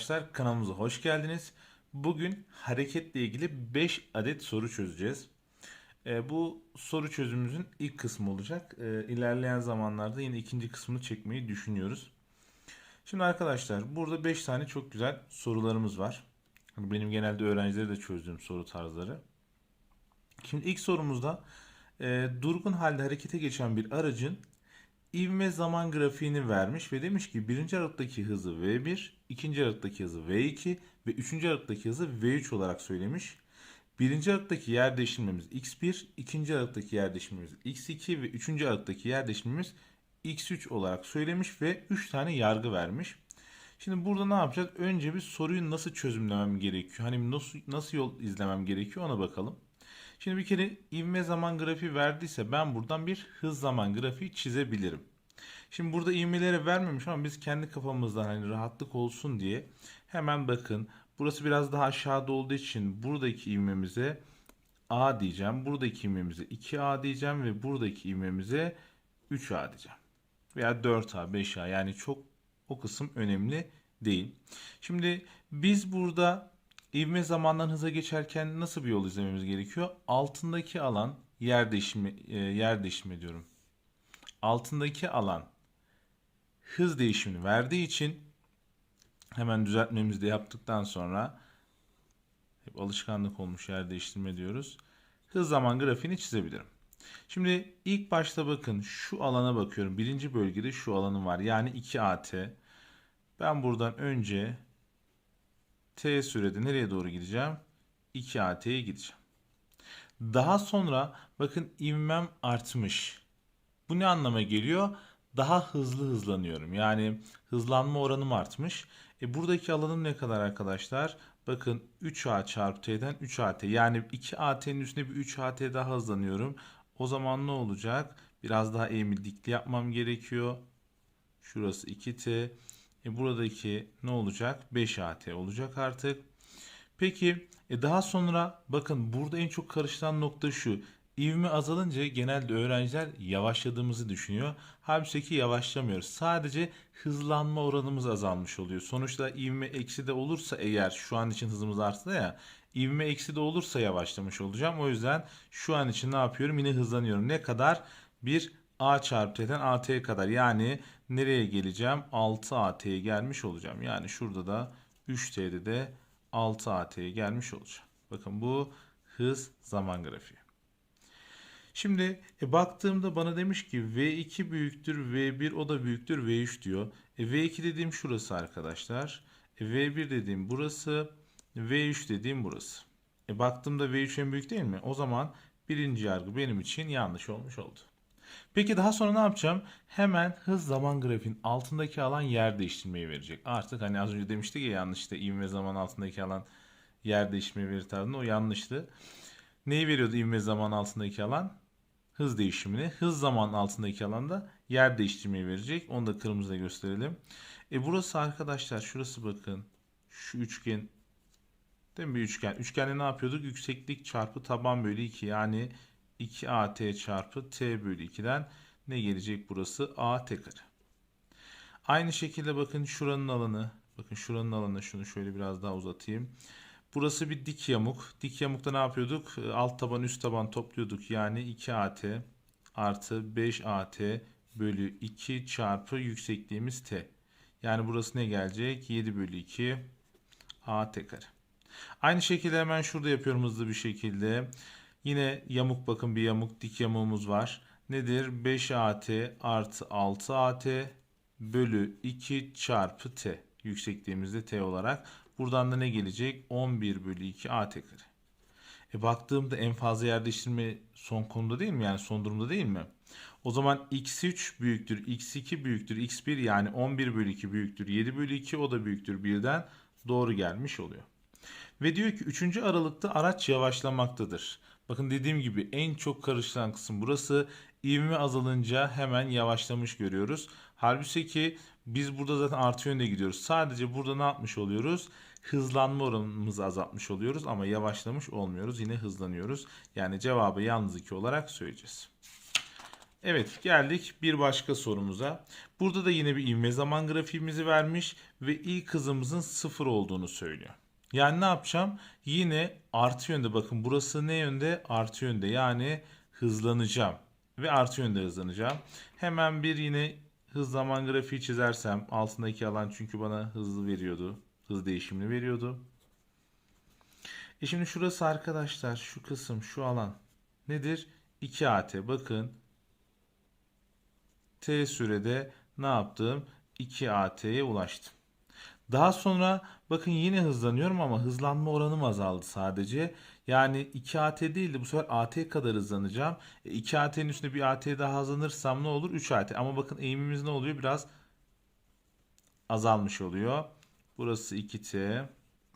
arkadaşlar kanalımıza hoş geldiniz. Bugün hareketle ilgili 5 adet soru çözeceğiz. Ee, bu soru çözümümüzün ilk kısmı olacak. Ee, ilerleyen zamanlarda yine ikinci kısmını çekmeyi düşünüyoruz. Şimdi arkadaşlar burada 5 tane çok güzel sorularımız var. Hani Benim genelde öğrencileri de çözdüğüm soru tarzları. Şimdi ilk sorumuzda e, durgun halde harekete geçen bir aracın ivme zaman grafiğini vermiş ve demiş ki birinci aralıktaki hızı V1, ikinci aralıktaki hızı V2 ve üçüncü aralıktaki hızı V3 olarak söylemiş. Birinci aralıktaki yer değiştirmemiz x1, ikinci aralıktaki yer değiştirmemiz x2 ve üçüncü aralıktaki yer değiştirmemiz x3 olarak söylemiş ve 3 tane yargı vermiş. Şimdi burada ne yapacağız? Önce bir soruyu nasıl çözümlemem gerekiyor? Hani nasıl, nasıl yol izlemem gerekiyor ona bakalım. Şimdi bir kere ivme zaman grafiği verdiyse ben buradan bir hız zaman grafiği çizebilirim. Şimdi burada ivmeleri vermemiş ama biz kendi kafamızdan hani rahatlık olsun diye hemen bakın burası biraz daha aşağıda olduğu için buradaki ivmemize A diyeceğim. Buradaki ivmemize 2A diyeceğim ve buradaki ivmemize 3A diyeceğim. Veya 4A, 5A yani çok o kısım önemli değil. Şimdi biz burada ivme zamandan hıza geçerken nasıl bir yol izlememiz gerekiyor? Altındaki alan yer değişimi e, yer değişimi diyorum. Altındaki alan hız değişimini verdiği için hemen düzeltmemizi de yaptıktan sonra hep alışkanlık olmuş yer değiştirme diyoruz. Hız zaman grafiğini çizebilirim. Şimdi ilk başta bakın şu alana bakıyorum. Birinci bölgede şu alanım var. Yani 2AT. Ben buradan önce T sürede nereye doğru gideceğim? 2AT'ye gideceğim. Daha sonra bakın ivmem artmış. Bu ne anlama geliyor? Daha hızlı hızlanıyorum. Yani hızlanma oranım artmış. E buradaki alanım ne kadar arkadaşlar? Bakın 3A çarpı T'den 3AT. Yani 2AT'nin üstüne bir 3AT daha hızlanıyorum. O zaman ne olacak? Biraz daha eğimi dikli yapmam gerekiyor. Şurası 2T. E buradaki ne olacak? 5AT olacak artık. Peki e daha sonra bakın burada en çok karışılan nokta şu. İvme azalınca genelde öğrenciler yavaşladığımızı düşünüyor. Halbuki ki yavaşlamıyoruz. Sadece hızlanma oranımız azalmış oluyor. Sonuçta ivme eksi de olursa eğer şu an için hızımız arttı ya ivme eksi de olursa yavaşlamış olacağım. O yüzden şu an için ne yapıyorum? Yine hızlanıyorum. Ne kadar? Bir A çarpı T'den AT'ye kadar. Yani nereye geleceğim? 6 AT'ye gelmiş olacağım. Yani şurada da 3T'de de 6 AT'ye gelmiş olacağım. Bakın bu hız zaman grafiği. Şimdi e, baktığımda bana demiş ki V2 büyüktür V1 o da büyüktür V3 diyor. E, V2 dediğim şurası arkadaşlar. E, V1 dediğim burası. V3 dediğim burası. E, baktığımda V3 en büyük değil mi? O zaman birinci yargı benim için yanlış olmuş oldu. Peki daha sonra ne yapacağım? Hemen hız zaman grafiğin altındaki alan yer değiştirmeyi verecek. Artık hani az önce demiştik ya yanlıştı. İvme zaman altındaki alan yer değiştirmeyi verir tarzında. O yanlıştı. Neyi veriyordu ivme zaman altındaki alan? Hız değişimini. Hız zaman altındaki alanda yer değiştirmeyi verecek. Onu da kırmızıda gösterelim. E burası arkadaşlar şurası bakın. Şu üçgen değil mi bir üçgen? Üçgende ne yapıyorduk? Yükseklik çarpı taban bölü 2 yani 2at çarpı t bölü 2'den ne gelecek burası? at kare. Aynı şekilde bakın şuranın alanı. Bakın şuranın alanı şunu şöyle biraz daha uzatayım. Burası bir dik yamuk. Dik yamukta ne yapıyorduk? Alt taban üst taban topluyorduk. Yani 2at artı 5at bölü 2 çarpı yüksekliğimiz t. Yani burası ne gelecek? 7 bölü 2 at kare. Aynı şekilde hemen şurada yapıyorum hızlı bir şekilde. Yine yamuk bakın bir yamuk dik yamuğumuz var. Nedir? 5at artı 6at bölü 2 çarpı t. Yüksekliğimizde t olarak. Buradan da ne gelecek? 11 bölü 2 at kare. E baktığımda en fazla yer değiştirme son konuda değil mi? Yani son durumda değil mi? O zaman x3 büyüktür, x2 büyüktür, x1 yani 11 bölü 2 büyüktür, 7 bölü 2 o da büyüktür 1'den doğru gelmiş oluyor. Ve diyor ki 3. aralıkta araç yavaşlamaktadır. Bakın dediğim gibi en çok karışılan kısım burası. İvme azalınca hemen yavaşlamış görüyoruz. Halbuki ki biz burada zaten artı yönde gidiyoruz. Sadece burada ne yapmış oluyoruz? Hızlanma oranımızı azaltmış oluyoruz ama yavaşlamış olmuyoruz. Yine hızlanıyoruz. Yani cevabı yalnız 2 olarak söyleyeceğiz. Evet geldik bir başka sorumuza. Burada da yine bir ivme zaman grafiğimizi vermiş ve ilk hızımızın sıfır olduğunu söylüyor. Yani ne yapacağım? Yine artı yönde bakın burası ne yönde? Artı yönde yani hızlanacağım ve artı yönde hızlanacağım. Hemen bir yine hız zaman grafiği çizersem altındaki alan çünkü bana hızlı veriyordu. Hız değişimini veriyordu. E şimdi şurası arkadaşlar şu kısım şu alan nedir? 2 AT bakın T sürede ne yaptım? 2 AT'ye ulaştım. Daha sonra bakın yine hızlanıyorum ama hızlanma oranım azaldı sadece. Yani 2 AT değil de bu sefer AT kadar hızlanacağım. E, 2 AT'nin üstünde bir AT daha hızlanırsam ne olur? 3 AT. Ama bakın eğimimiz ne oluyor? Biraz azalmış oluyor. Burası 2T.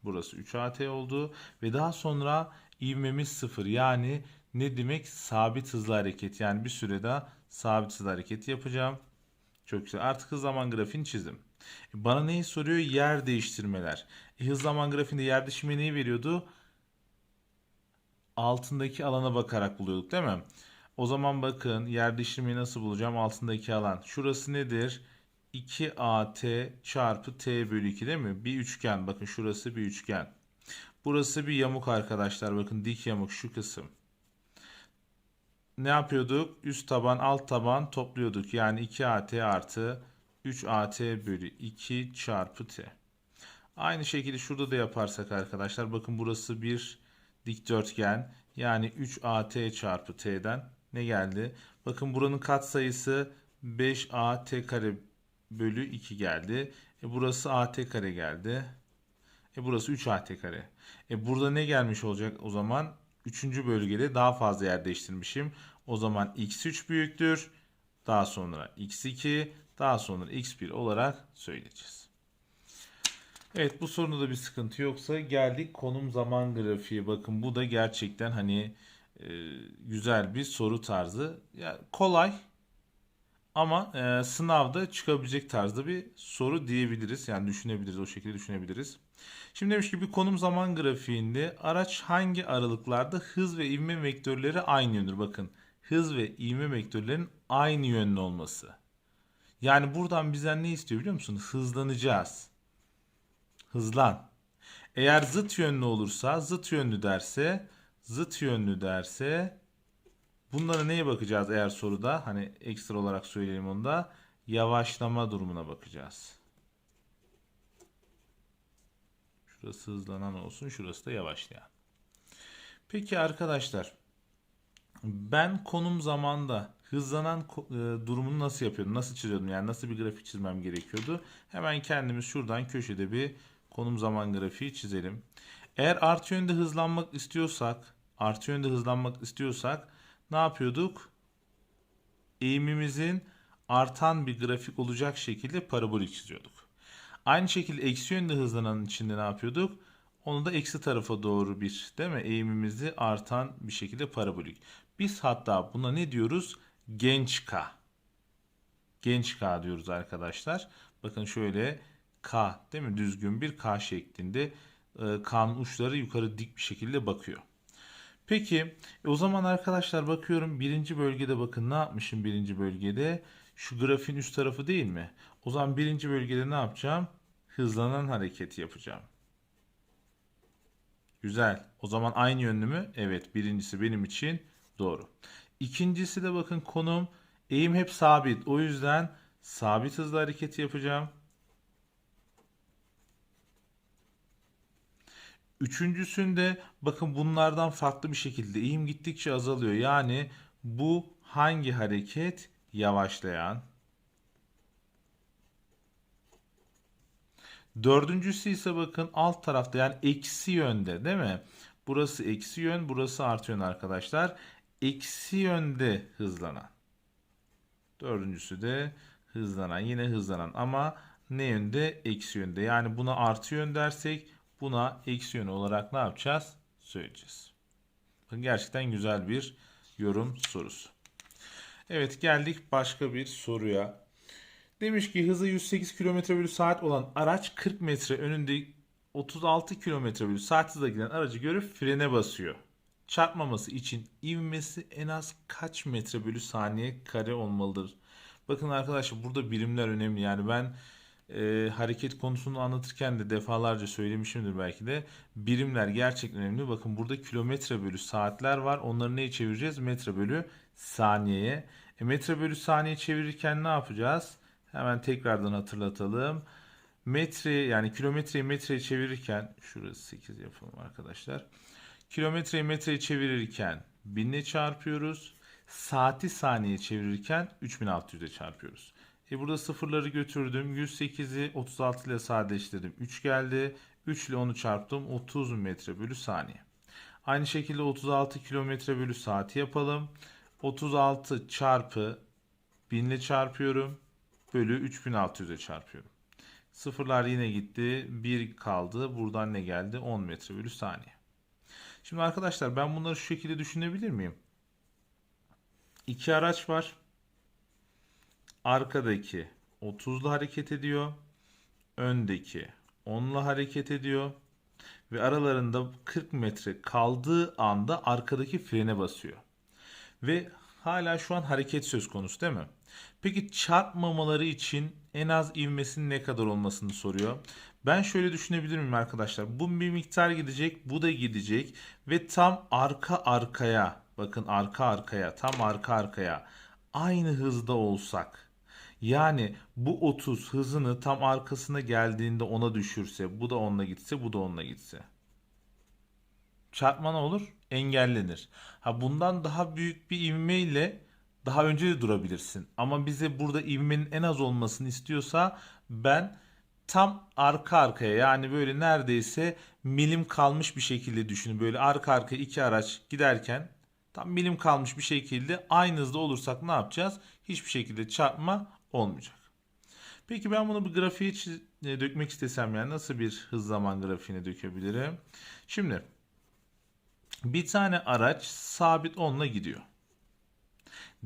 Burası 3 AT oldu. Ve daha sonra ivmemiz 0. Yani ne demek? Sabit hızlı hareket. Yani bir süre daha sabit hızlı hareket yapacağım. Çok güzel. Artık zaman grafiğini çizdim. Bana neyi soruyor? Yer değiştirmeler. E, hız zaman grafiğinde yer değiştirme neyi veriyordu? Altındaki alana bakarak buluyorduk değil mi? O zaman bakın yer değiştirmeyi nasıl bulacağım? Altındaki alan. Şurası nedir? 2AT çarpı T bölü 2 değil mi? Bir üçgen. Bakın şurası bir üçgen. Burası bir yamuk arkadaşlar. Bakın dik yamuk şu kısım. Ne yapıyorduk? Üst taban alt taban topluyorduk. Yani 2AT artı 3AT bölü 2 çarpı T. Aynı şekilde şurada da yaparsak arkadaşlar. Bakın burası bir dikdörtgen. Yani 3AT çarpı T'den ne geldi? Bakın buranın katsayısı 5AT kare bölü 2 geldi. E burası AT kare geldi. E burası 3 AT kare. E burada ne gelmiş olacak o zaman? Üçüncü bölgede daha fazla yer değiştirmişim. O zaman x3 büyüktür. Daha sonra x2, daha sonra x1 olarak söyleyeceğiz. Evet bu sorunda da bir sıkıntı yoksa geldik konum zaman grafiği. Bakın bu da gerçekten hani e, güzel bir soru tarzı. Ya kolay ama e, sınavda çıkabilecek tarzda bir soru diyebiliriz. Yani düşünebiliriz, o şekilde düşünebiliriz. Şimdi demiş ki bir konum zaman grafiğinde araç hangi aralıklarda hız ve ivme vektörleri aynı yöndür? Bakın hız ve ivme vektörlerinin aynı yönlü olması. Yani buradan bizden ne istiyor biliyor musun? Hızlanacağız. Hızlan. Eğer zıt yönlü olursa, zıt yönlü derse, zıt yönlü derse Bunlara neye bakacağız eğer soruda? Hani ekstra olarak söyleyelim onu da. Yavaşlama durumuna bakacağız. Şurası hızlanan olsun, şurası da yavaşlayan. Peki arkadaşlar, ben konum zamanda hızlanan e, durumunu nasıl yapıyordum? Nasıl çiziyordum? Yani nasıl bir grafik çizmem gerekiyordu? Hemen kendimiz şuradan köşede bir konum zaman grafiği çizelim. Eğer artı yönde hızlanmak istiyorsak, artı yönde hızlanmak istiyorsak ne yapıyorduk? Eğimimizin artan bir grafik olacak şekilde parabolik çiziyorduk. Aynı şekilde eksi yönde hızlanan içinde ne yapıyorduk? Onu da eksi tarafa doğru bir değil mi? Eğimimizi artan bir şekilde parabolik. Biz hatta buna ne diyoruz? Genç K. Genç K diyoruz arkadaşlar. Bakın şöyle K değil mi? Düzgün bir K şeklinde. Ee, K'nın uçları yukarı dik bir şekilde bakıyor. Peki e, o zaman arkadaşlar bakıyorum birinci bölgede bakın ne yapmışım birinci bölgede? Şu grafiğin üst tarafı değil mi? O zaman birinci bölgede ne yapacağım? Hızlanan hareketi yapacağım. Güzel. O zaman aynı yönlü mü? Evet. Birincisi benim için doğru. İkincisi de bakın konum eğim hep sabit. O yüzden sabit hızlı hareketi yapacağım. Üçüncüsünde bakın bunlardan farklı bir şekilde eğim gittikçe azalıyor. Yani bu hangi hareket? Yavaşlayan. Dördüncüsü ise bakın alt tarafta yani eksi yönde değil mi? Burası eksi yön, burası artı yön arkadaşlar. Eksi yönde hızlanan. Dördüncüsü de hızlanan. Yine hızlanan ama ne yönde? Eksi yönde. Yani buna artı yön dersek Buna eksi yönü olarak ne yapacağız? Söyleyeceğiz. Bakın gerçekten güzel bir yorum sorusu. Evet geldik başka bir soruya. Demiş ki hızı 108 km bölü saat olan araç 40 metre önünde 36 km bölü saat hızla giden aracı görüp frene basıyor. Çarpmaması için ivmesi en az kaç metre bölü saniye kare olmalıdır? Bakın arkadaşlar burada birimler önemli. Yani ben e, hareket konusunu anlatırken de defalarca söylemişimdir belki de. Birimler gerçekten önemli. Bakın burada kilometre bölü saatler var. Onları neye çevireceğiz? Metre bölü saniyeye. E, metre bölü saniye çevirirken ne yapacağız? Hemen tekrardan hatırlatalım. Metre yani kilometreyi metreye çevirirken şurası 8 yapalım arkadaşlar. Kilometreyi metreye çevirirken 1000 ile çarpıyoruz. Saati saniye çevirirken 3600'e çarpıyoruz. E burada sıfırları götürdüm. 108'i 36 ile sadeleştirdim. 3 geldi. 3 ile onu çarptım. 30 metre bölü saniye. Aynı şekilde 36 kilometre bölü saati yapalım. 36 çarpı 1000 ile çarpıyorum. Bölü 3600'e çarpıyorum. Sıfırlar yine gitti. 1 kaldı. Buradan ne geldi? 10 metre bölü saniye. Şimdi arkadaşlar ben bunları şu şekilde düşünebilir miyim? İki araç var. Arkadaki 30'la hareket ediyor. Öndeki 10'la hareket ediyor. Ve aralarında 40 metre kaldığı anda arkadaki frene basıyor. Ve hala şu an hareket söz konusu değil mi? Peki çarpmamaları için en az ivmesinin ne kadar olmasını soruyor. Ben şöyle düşünebilir miyim arkadaşlar? Bu bir miktar gidecek, bu da gidecek ve tam arka arkaya, bakın arka arkaya, tam arka arkaya aynı hızda olsak. Yani bu 30 hızını tam arkasına geldiğinde ona düşürse, bu da onunla gitse, bu da onunla gitse. Çarpma ne olur? Engellenir. Ha bundan daha büyük bir ivmeyle daha önce de durabilirsin. Ama bize burada ivmenin en az olmasını istiyorsa ben tam arka arkaya yani böyle neredeyse milim kalmış bir şekilde düşünün. Böyle arka arkaya iki araç giderken tam milim kalmış bir şekilde aynı hızda olursak ne yapacağız? Hiçbir şekilde çarpma olmayacak. Peki ben bunu bir grafiğe e, dökmek istesem yani nasıl bir hız zaman grafiğine dökebilirim? Şimdi bir tane araç sabit 10'la gidiyor.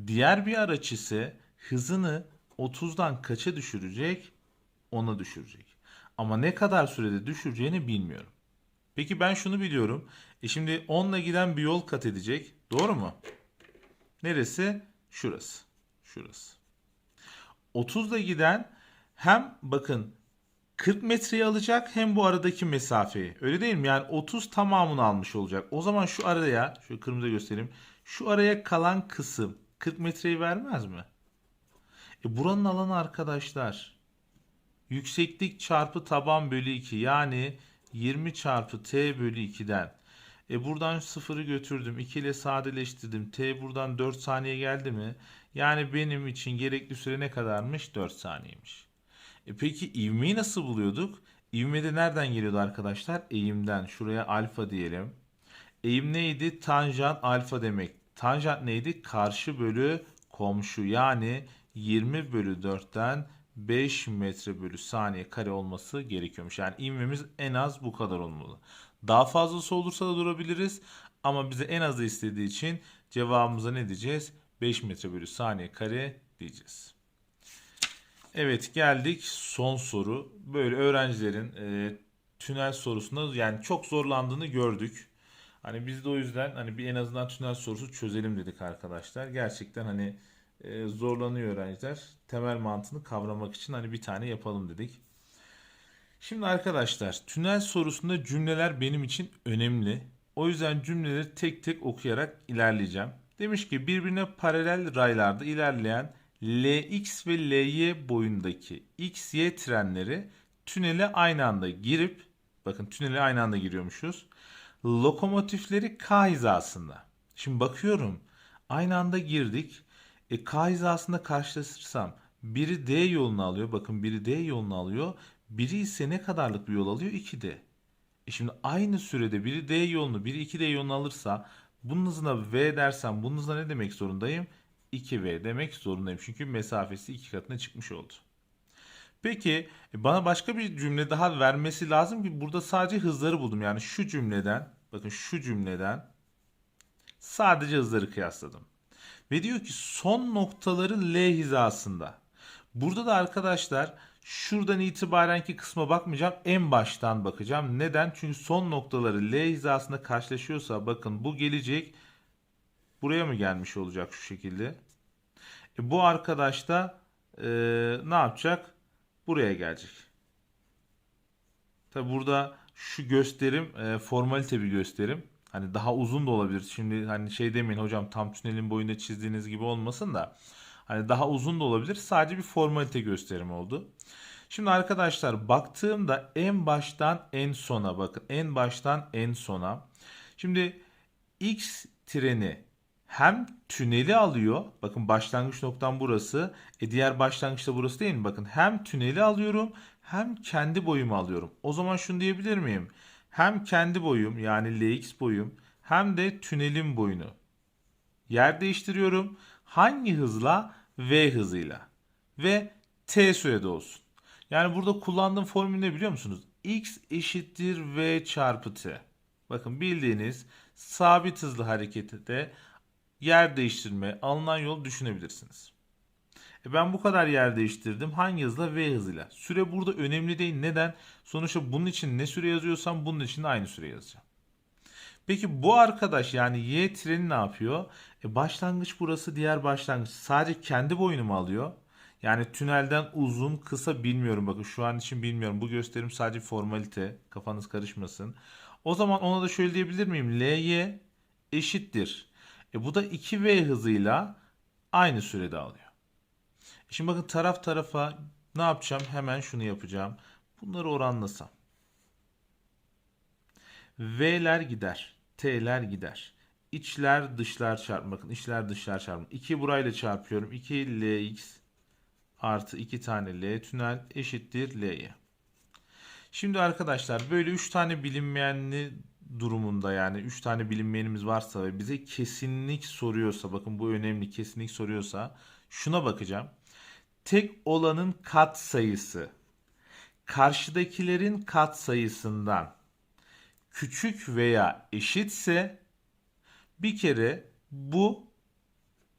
Diğer bir araç ise hızını 30'dan kaça düşürecek? 10'a düşürecek. Ama ne kadar sürede düşüreceğini bilmiyorum. Peki ben şunu biliyorum. E şimdi 10'la giden bir yol kat edecek. Doğru mu? Neresi? Şurası. Şurası. 30'la giden hem bakın 40 metreyi alacak hem bu aradaki mesafeyi. Öyle değil mi? Yani 30 tamamını almış olacak. O zaman şu araya, şu kırmızı göstereyim. Şu araya kalan kısım 40 metreyi vermez mi? E buranın alanı arkadaşlar yükseklik çarpı taban bölü 2 yani 20 çarpı t bölü 2'den. E buradan sıfırı götürdüm. 2 ile sadeleştirdim. T buradan 4 saniye geldi mi? Yani benim için gerekli süre ne kadarmış? 4 saniyeymiş. E peki ivmeyi nasıl buluyorduk? İvme de nereden geliyordu arkadaşlar? Eğimden. Şuraya alfa diyelim. Eğim neydi? Tanjant alfa demek. Tanjant neydi? Karşı bölü komşu. Yani 20 bölü 4'ten 5 metre bölü saniye kare olması gerekiyormuş. Yani ivmemiz en az bu kadar olmalı. Daha fazlası olursa da durabiliriz. Ama bize en azı istediği için cevabımıza ne diyeceğiz? 5 metre bölü saniye kare diyeceğiz. Evet geldik son soru. Böyle öğrencilerin e, tünel sorusunda yani çok zorlandığını gördük. Hani biz de o yüzden hani bir en azından tünel sorusu çözelim dedik arkadaşlar. Gerçekten hani e, zorlanıyor öğrenciler. Temel mantığını kavramak için hani bir tane yapalım dedik. Şimdi arkadaşlar tünel sorusunda cümleler benim için önemli. O yüzden cümleleri tek tek okuyarak ilerleyeceğim. Demiş ki birbirine paralel raylarda ilerleyen LX ve LY boyundaki XY trenleri tünele aynı anda girip bakın tünele aynı anda giriyormuşuz. Lokomotifleri K hizasında. Şimdi bakıyorum aynı anda girdik. E, K hizasında karşılaştırsam biri D yolunu alıyor. Bakın biri D yolunu alıyor. Biri ise ne kadarlık bir yol alıyor? 2D. E şimdi aynı sürede biri D yolunu, biri 2D yolunu alırsa bunun hızına V dersem bunun hızına ne demek zorundayım? 2V demek zorundayım. Çünkü mesafesi iki katına çıkmış oldu. Peki e, bana başka bir cümle daha vermesi lazım ki burada sadece hızları buldum. Yani şu cümleden, bakın şu cümleden sadece hızları kıyasladım. Ve diyor ki son noktaları L hizasında. Burada da arkadaşlar Şuradan itibarenki kısma bakmayacağım. En baştan bakacağım. Neden? Çünkü son noktaları L hizasında karşılaşıyorsa bakın bu gelecek. Buraya mı gelmiş olacak şu şekilde? E, bu arkadaş da e, ne yapacak? Buraya gelecek. Tabi burada şu gösterim e, formalite bir gösterim. Hani daha uzun da olabilir. Şimdi hani şey demeyin hocam tam tünelin boyunda çizdiğiniz gibi olmasın da. Hani daha uzun da olabilir. Sadece bir formalite gösterim oldu. Şimdi arkadaşlar baktığımda en baştan en sona bakın. En baştan en sona. Şimdi X treni hem tüneli alıyor. Bakın başlangıç noktam burası. E diğer başlangıçta burası değil mi? Bakın hem tüneli alıyorum hem kendi boyumu alıyorum. O zaman şunu diyebilir miyim? Hem kendi boyum yani Lx boyum hem de tünelin boyunu yer değiştiriyorum. Hangi hızla? V hızıyla. Ve t sürede olsun. Yani burada kullandığım formül ne biliyor musunuz? x eşittir v çarpı t. Bakın bildiğiniz sabit hızlı harekette yer değiştirme, alınan yol düşünebilirsiniz. E ben bu kadar yer değiştirdim. Hangi hızla? V hızıyla. Süre burada önemli değil. Neden? Sonuçta bunun için ne süre yazıyorsam bunun için de aynı süre yazacağım. Peki bu arkadaş yani Y treni ne yapıyor? E başlangıç burası diğer başlangıç. Sadece kendi boyunu mu alıyor? Yani tünelden uzun kısa bilmiyorum. Bakın şu an için bilmiyorum. Bu gösterim sadece formalite. Kafanız karışmasın. O zaman ona da şöyle diyebilir miyim? LY eşittir. E bu da 2V hızıyla aynı sürede alıyor. Şimdi bakın taraf tarafa ne yapacağım? Hemen şunu yapacağım. Bunları oranlasam. V'ler gider. T'ler gider. İçler dışlar çarpma. Bakın içler dışlar çarpma. 2 burayla çarpıyorum. 2 Lx artı 2 tane L tünel eşittir L'ye. Şimdi arkadaşlar böyle 3 tane bilinmeyenli durumunda yani 3 tane bilinmeyenimiz varsa ve bize kesinlik soruyorsa bakın bu önemli kesinlik soruyorsa şuna bakacağım. Tek olanın kat sayısı karşıdakilerin kat sayısından küçük veya eşitse bir kere bu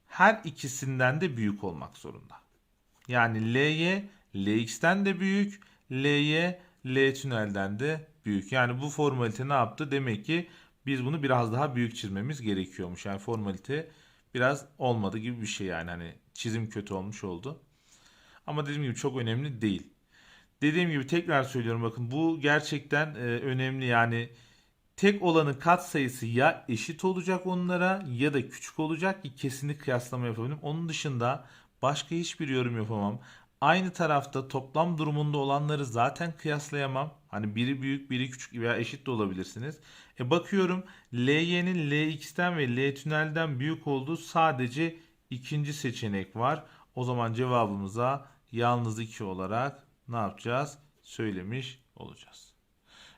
her ikisinden de büyük olmak zorunda. Yani L'ye Lx'ten de büyük, L'ye L tünelden de büyük. Yani bu formalite ne yaptı? Demek ki biz bunu biraz daha büyük çizmemiz gerekiyormuş. Yani formalite biraz olmadı gibi bir şey yani hani çizim kötü olmuş oldu. Ama dediğim gibi çok önemli değil. Dediğim gibi tekrar söylüyorum bakın bu gerçekten e, önemli yani tek olanın kat sayısı ya eşit olacak onlara ya da küçük olacak ki kesinlik kıyaslama yapabilirim. Onun dışında başka hiçbir yorum yapamam. Aynı tarafta toplam durumunda olanları zaten kıyaslayamam. Hani biri büyük biri küçük veya eşit de olabilirsiniz. E bakıyorum LY'nin LX'ten ve L tünelden büyük olduğu sadece ikinci seçenek var. O zaman cevabımıza yalnız 2 olarak ne yapacağız? Söylemiş olacağız.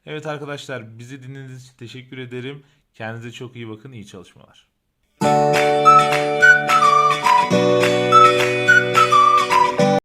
Evet arkadaşlar bizi dinlediğiniz için teşekkür ederim. Kendinize çok iyi bakın. İyi çalışmalar.